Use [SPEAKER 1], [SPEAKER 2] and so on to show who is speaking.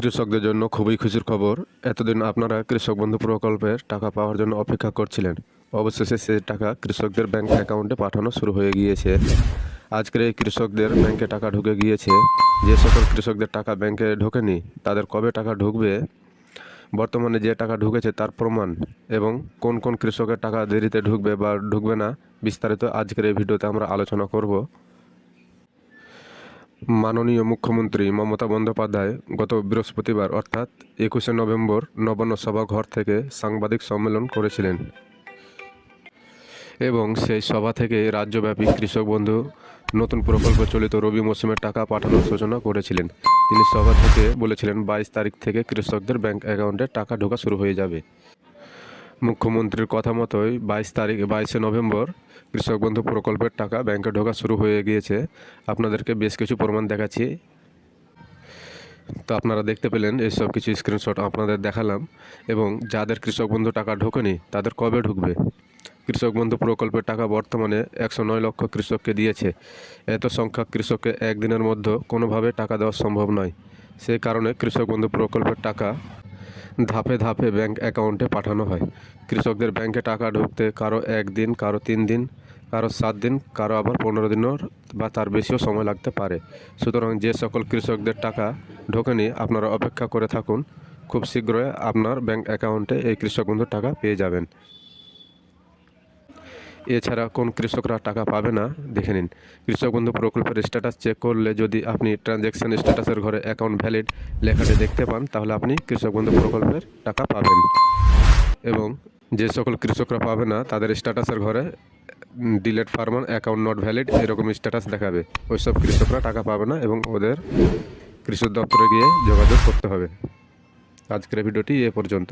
[SPEAKER 1] কৃষকদের জন্য খুবই খুশির খবর। এতদিন আপনারা কৃষক বন্ধু প্রকল্পের টাকা পাওয়ার জন্য অপেক্ষা করছিলেন। অবশেষে সেই টাকা কৃষকদের ব্যাংক অ্যাকাউন্টে পাঠানো শুরু হয়ে গিয়েছে। আজকের এই কৃষকদের ব্যাংকে টাকা ঢুকে গিয়েছে। যে সকল কৃষকদের টাকা ব্যাংকে ঢোকেনি, তাদের কবে টাকা ঢুকবে? বর্তমানে যে টাকা ঢুকেছে তার প্রমাণ এবং কোন কোন কৃষকের টাকা দেরিতে ঢুকবে বা ঢুকবে না, বিস্তারিত আজকের এই ভিডিওতে আমরা আলোচনা করব। মাননীয় মুখ্যমন্ত্রী মমতা বন্দ্যোপাধ্যায় গত বৃহস্পতিবার, অর্থাৎ একুশে নভেম্বর, নবান্ন সভাঘর থেকে সাংবাদিক সম্মেলন করেছিলেন। এবং সেই সভা থেকে রাজ্যব্যাপী কৃষক বন্ধু, নতুন প্রকল্প চলিত রবি মৌসুমের টাকা পাঠানোর সূচনা করেছিলেন। তিনি সভা থেকে বলেছিলেন, বাইশ তারিখ থেকে কৃষকদের ব্যাংক অ্যাকাউন্টে টাকা ঢোকা শুরু হয়ে যাবে। মুখ্যমন্ত্রীর কথা মতোই বাইশ তারিখ, বাইশে নভেম্বর কৃষক বন্ধু প্রকল্পের টাকা ব্যাংকে ঢোকা শুরু হয়ে গিয়েছে। আপনাদেরকে বেশ কিছু প্রমাণ দেখাচ্ছি। তো আপনারা দেখতে পেলেন এইসব কিছু স্ক্রিনশট আপনাদের দেখালাম এবং যাদের কৃষক বন্ধু টাকা ঢোকেনি তাদের কবে ঢুকবে? কৃষক বন্ধু প্রকল্পের টাকা বর্তমানে একশো নয় লক্ষ কৃষককে দিয়েছে। এত সংখ্যক কৃষককে একদিনের মধ্যে কোনোভাবে টাকা দেওয়া সম্ভব নয়। সেই কারণে কৃষক বন্ধু প্রকল্পের টাকা ধাপে ধাপে ব্যাংক অ্যাকাউন্টে পাঠানো হয়। কৃষকদের ব্যাংকে টাকা ঢুকতে কারও একদিন কারও তিন দিন, কারও সাত দিন, কারও আবার পনেরো দিনের বা তার বেশিও সময় লাগতে পারে। সুতরাং যে সকল কৃষকদের টাকা ঢোকেনি আপনারা অপেক্ষা করে থাকুন। খুব শীঘ্রই আপনার ব্যাংক অ্যাকাউন্টে এই কৃষক বন্ধুর টাকা পেয়ে যাবেন। এছাড়া কোন কৃষকরা টাকা পাবে না, দেখে নিন। কৃষক বন্ধু, প্রকল্পের স্ট্যাটাস চেক করলে যদি আপনি ট্রানজ্যাকশন স্ট্যাটাসের ঘরে অ্যাকাউন্ট ভ্যালিড লেখাটি দেখতে পান, তাহলে আপনি কৃষক বন্ধু, প্রকল্পের টাকা পাবেন। এবং যে সকল কৃষকরা পাবে না, তাদের স্ট্যাটাসের ঘরে delete farmer account not valid এরকম স্ট্যাটাস দেখাবে। ওইসব কৃষকরা টাকা পাবে না এবং ওদের কৃষক দপ্তরে গিয়ে যোগাযোগ করতে হবে। আজকের ভিডিওটি এ পর্যন্ত।